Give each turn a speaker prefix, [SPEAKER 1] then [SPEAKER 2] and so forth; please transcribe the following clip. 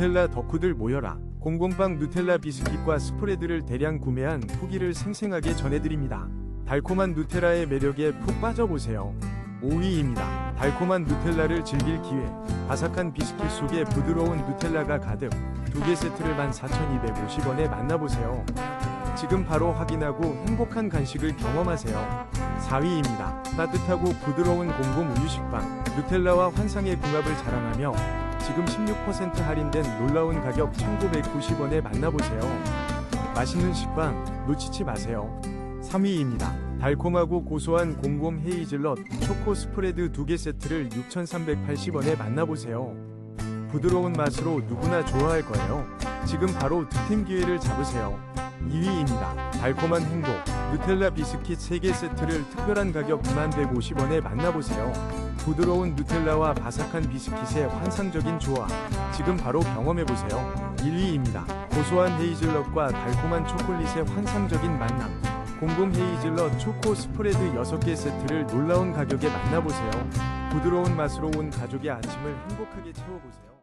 [SPEAKER 1] 누텔라 덕후들 모여라. 공공빵 누텔라 비스킷과 스프레드를 대량 구매한 후기를 생생하게 전해드립니다. 달콤한 누텔라의 매력에 푹 빠져보세요. 5위입니다. 달콤한 누텔라를 즐길 기회. 바삭한 비스킷 속에 부드러운 누텔라가 가득. 두 개 세트를 14,250원에 만나보세요. 지금 바로 확인하고 행복한 간식을 경험하세요. 4위입니다. 따뜻하고 부드러운 공공 우유 식빵. 누텔라와 환상의 궁합을 자랑하며 지금 16% 할인된 놀라운 가격 1,990원에 만나보세요. 맛있는 식빵 놓치지 마세요. 3위입니다. 달콤하고 고소한 공곰 헤이즐넛 초코 스프레드 2개 세트를 6,380원에 만나보세요. 부드러운 맛으로 누구나 좋아할 거예요. 지금 바로 득템 기회를 잡으세요. 2위입니다. 달콤한 행복 누텔라 비스킷 3개 세트를 특별한 가격 9150원에 만나보세요. 부드러운 누텔라와 바삭한 비스킷의 환상적인 조화. 지금 바로 경험해보세요. 1위입니다. 고소한 헤이즐넛과 달콤한 초콜릿의 환상적인 만남. 공공 헤이즐넛 초코 스프레드 6개 세트를 놀라운 가격에 만나보세요. 부드러운 맛으로 온 가족의 아침을 행복하게 채워보세요.